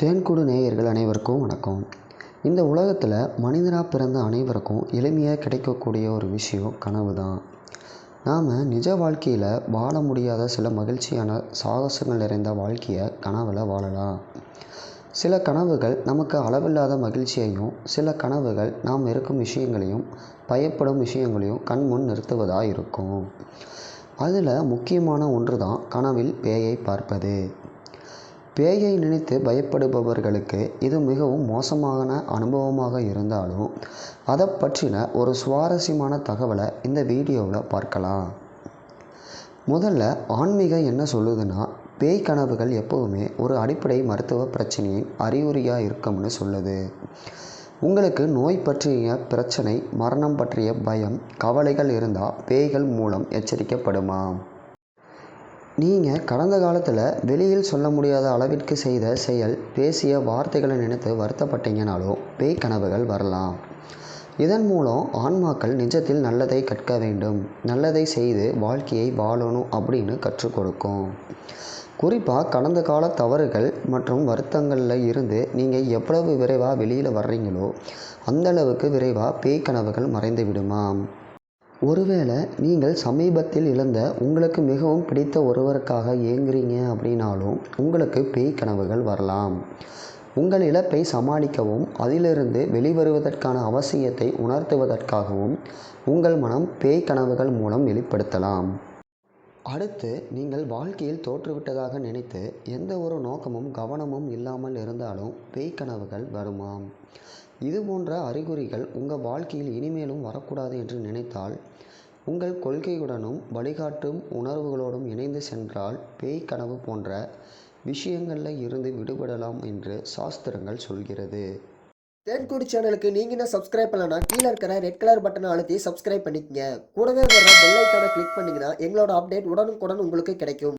தேன்கூடு நேயர்கள் அனைவருக்கும் வணக்கம். இந்த உலகத்தில் மனிதனாக பிறந்த அனைவருக்கும் எளிமையாக கிடைக்கக்கூடிய ஒரு விஷயம் கனவு தான் நாம் நிஜ வாழ்க்கையில் வாழ முடியாத சில மகிழ்ச்சியான சாகசங்கள் நிறைந்த வாழ்க்கையை கனவில் வாழலாம். சில கனவுகள் நமக்கு அளவில்லாத மகிழ்ச்சியையும் சில கனவுகள் நாம் இருக்கும் விஷயங்களையும் பயப்படும் விஷயங்களையும் கண்முன் நிறுத்துவதாக இருக்கும். அதில் முக்கியமான ஒன்று தான் கனவில் பேயை பார்ப்பது. பேயை நினைத்து பயப்படுபவர்களுக்கு இது மிகவும் மோசமான அனுபவமாக இருந்தாலும் அதை பற்றின ஒரு சுவாரஸ்யமான தகவலை இந்த வீடியோவில் பார்க்கலாம். முதல்ல ஆன்மீகம் என்ன சொல்லுதுன்னா பேய் கனவுகள் எப்போவுமே ஒரு அடிப்படை மருத்துவ பிரச்சனையின் அறிகுறியாக இருக்கும்னு சொல்லுது. உங்களுக்கு நோய் பற்றிய பிரச்சனை மரணம் பற்றிய பயம் கவலைகள் இருந்தால் பேய்கள் மூலம் எச்சரிக்கப்படுமா? நீங்கள் கடந்த காலத்தில் வெளியில் சொல்ல முடியாத அளவிற்கு செய்த செயல் பேசிய வார்த்தைகளை நினைத்து வருத்தப்பட்டீங்கனாலோ பேய் கனவுகள் வரலாம். இதன் மூலம் ஆன்மாக்கள் நிஜத்தில் நல்லதை கற்க வேண்டும். நல்லதை செய்து வாழ்க்கையை வாழணும் அப்படின்னு கற்றுக் கொடுக்கும். குறிப்பாக கடந்த கால தவறுகள் மற்றும் வருத்தங்களில் இருந்து நீங்கள் எவ்வளவு விரைவாக வெளியில் வர்றீங்களோ அந்தளவுக்கு விரைவாக பேய் கனவுகள் மறைந்து விடுமாம். ஒருவேளை நீங்கள் சமீபத்தில் இழந்த உங்களுக்கு மிகவும் பிடித்த ஒருவருக்காக ஏங்குறீங்க அப்படின்னாலும் உங்களுக்கு பேய் கனவுகள் வரலாம். உங்கள் இழப்பை சமாளிக்கவும் அதிலிருந்து வெளிவருவதற்கான அவசியத்தை உணர்த்துவதற்காகவும் உங்கள் மனம் பேய் கனவுகள் மூலம் வெளிப்படுத்தலாம். அடுத்து நீங்கள் வாழ்க்கையில் தோற்றுவிட்டதாக நினைத்து எந்த ஒரு நோக்கமும் கவனமும் இல்லாமல் இருந்தாலும் பேய் கனவுகள் வருமாம். இது போன்ற அறிகுறிகள் உங்கள் வாழ்க்கையில் இனிமேலும் வரக்கூடாது என்று நினைத்தால் உங்கள் கொள்கையுடனும் வழிகாட்டும் உணர்வுகளோடும் இணைந்து சென்றால் பேய் கனவு போன்ற விஷயங்களில் இருந்து விடுபடலாம் என்று சாஸ்திரங்கள் சொல்கிறது. தேன்கூடி சேனலுக்கு நீங்கள் என்ன சப்ஸ்கிரைப் பண்ணலனா கீழே இருக்கிற ரெட் கலர் பட்டனை அழுத்தி சப்ஸ்கிரைப் பண்ணிக்கங்க. கூடவே வர பெல் ஐக்கானை கிளிக் பண்ணிங்கன்னா எங்களோட அப்டேட் உடனுக்குடன் உங்களுக்கு கிடைக்கும்.